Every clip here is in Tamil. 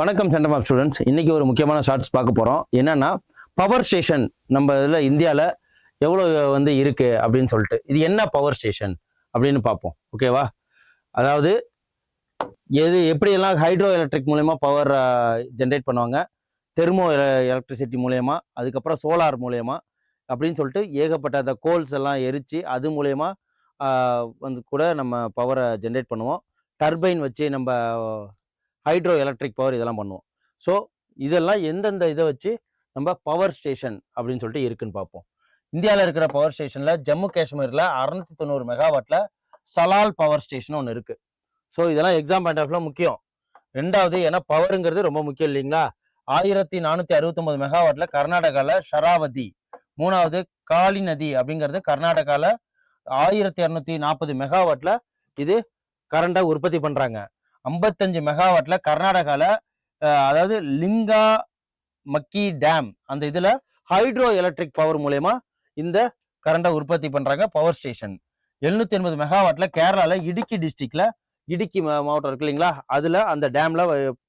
வணக்கம் சென்டம் ஸ்டூடெண்ட்ஸ் இன்றைக்கி ஒரு முக்கியமான ஷார்ட்ஸ் பார்க்க போகிறோம் என்னன்னா பவர் ஸ்டேஷன் நம்ம இதில் இந்தியாவில் எவ்வளோ வந்து இருக்குது அப்படின்னு சொல்லிட்டு. இது என்ன பவர் ஸ்டேஷன் அப்படின்னு பார்ப்போம். ஓகேவா அதாவது எது எப்படியெல்லாம் ஹைட்ரோ எலக்ட்ரிக் மூலயமா பவர் ஜென்ரேட் பண்ணுவாங்க? தெர்மோ எலக்ட்ரிசிட்டி மூலயமா அதுக்கப்புறம் சோலார் மூலயமா அப்படின்னு சொல்லிட்டு ஏகப்பட்ட அந்த கோல்ஸ் எல்லாம் எரித்து அது மூலயமா வந்து கூட நம்ம பவரை ஜென்ரேட் பண்ணுவோம். டர்பைன் வச்சு நம்ம ஹைட்ரோ எலக்ட்ரிக் பவர் இதெல்லாம் பண்ணுவோம். ஸோ இதெல்லாம் எந்தெந்த இதை வச்சு நம்ம பவர் ஸ்டேஷன் அப்படின்னு சொல்லிட்டு இருக்குன்னு பார்ப்போம். இந்தியாவில் இருக்கிற பவர் ஸ்டேஷனில் ஜம்மு காஷ்மீரில் அறுநூத்தி தொண்ணூறு மெகாவாட்டில் சலால் பவர் ஸ்டேஷன் ஒன்று இருக்குது ஸோ இதெல்லாம் எக்ஸாம் பாயிண்ட் ஆஃப்ல முக்கியம். ரெண்டாவது ஏன்னா பவருங்கிறது ரொம்ப முக்கியம் இல்லைங்களா? ஆயிரத்தி நானூற்றி அறுபத்தொம்பது மெகாவாட்டில் கர்நாடகாவில் ஷராவதி. மூணாவது காளி நதி அப்படிங்கிறது கர்நாடகாவில் ஆயிரத்தி இரநூத்தி நாற்பது மெகாவாட்டில் இது கரண்டை உற்பத்தி பண்ணுறாங்க ஐம்பத்தஞ்சு மெகாவாட்ல கர்நாடகால அதாவது லிங்கா மக்கி டேம் அந்த இதுல ஹைட்ரோ எலக்ட்ரிக் பவர் மூலயமா இந்த கரண்டை உற்பத்தி பண்றாங்க பவர் ஸ்டேஷன். எழுநூத்தி எண்பது மெகாவாட்ல கேரளால இடுக்கி டிஸ்ட்ரிக்ட்ல இடுக்கி மா- மாவட்டம் இருக்கு இல்லைங்களா? அதுல அந்த டேம்ல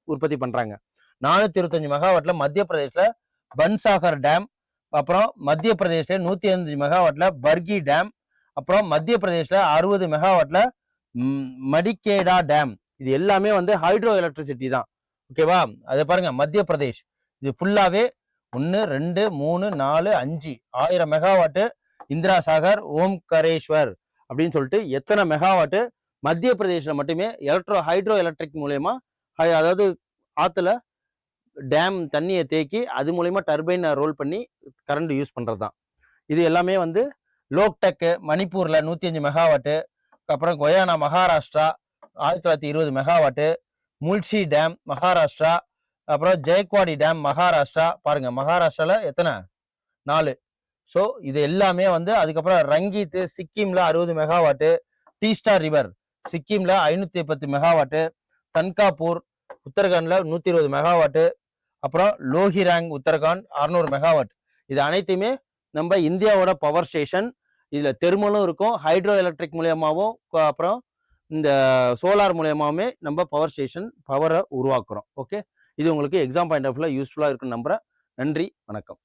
உற்பத்தி பண்றாங்க. நானூத்தி இருபத்தஞ்சு மெகாவாட்ல மத்திய பிரதேஷ்ல பன்சாகர் டேம் அப்புறம் மத்திய பிரதேஷ்ல நூத்தி அஞ்சு மெகாவாட்ல பர்கி டேம் அப்புறம் மத்திய பிரதேஷ்ல அறுபது மெகாவாட்ல மடிக்கேடா டேம் இது எல்லாமே வந்து ஹைட்ரோ எலக்ட்ரிசிட்டி தான் ஓகேவா அதை பாருங்க மத்திய பிரதேஷ். இது ஃபுல்லாவே ஒன்று ரெண்டு மூணு நாலு அஞ்சு. ஆயிரம் மெகாவாட்டு இந்திரா சாகர் ஓம்கரேஸ்வர் அப்படின்னு சொல்லிட்டு எத்தனை மெகாவாட்டு மத்திய பிரதேசில் மட்டுமே எலக்ட்ரோ ஹைட்ரோ எலக்ட்ரிக் மூலயமா அதாவது ஆற்றுல டேம் தண்ணியை தேக்கி அது மூலயமா டர்பைனை ரோல் பண்ணி கரண்ட் யூஸ் பண்ணுறது தான். இது எல்லாமே வந்து லோக்டெக்கு மணிப்பூரில் நூற்றி அஞ்சு மெகாவாட்டு அப்புறம் கொயானா மகாராஷ்டிரா ஆயிரத்தி தொள்ளாயிரத்தி இருபது மெகாவாட்டு முல்ஷி டேம் மகாராஷ்டிரா அப்புறம் ஜெயக்வாடி டேம் மகாராஷ்டிரா. பாருங்க மகாராஷ்டிரால எத்தனை? நாலு. ஸோ இது எல்லாமே வந்து அதுக்கப்புறம் ரங்கீத்து சிக்கிம்ல அறுபது மெகாவாட்டு டீஸ்டா ரிவர் சிக்கிம்ல ஐநூத்தி பத்து மெகாவாட்டு தன்காப்பூர் உத்தரகாண்ட்ல நூத்தி இருபது மெகாவாட்டு அப்புறம் லோஹிராங் உத்தரகாண்ட் அறுநூறு மெகாவாட் இது அனைத்தையுமே நம்ம இந்தியாவோட பவர் ஸ்டேஷன் இதுல தெருமலும் இருக்கும் ஹைட்ரோ எலக்ட்ரிக் மூலியமாகவும் அப்புறம் இந்த சோலார் மூலயமாவுமே நம்ம பவர் ஸ்டேஷன் பவரை உருவாக்குறோம். ஓகே இது உங்களுக்கு எக்ஸாம் பாயிண்ட் ஆஃப் யூஸ்ஃபுல்லாக இருக்குன்னு நம்புகிறேன் நன்றி வணக்கம்.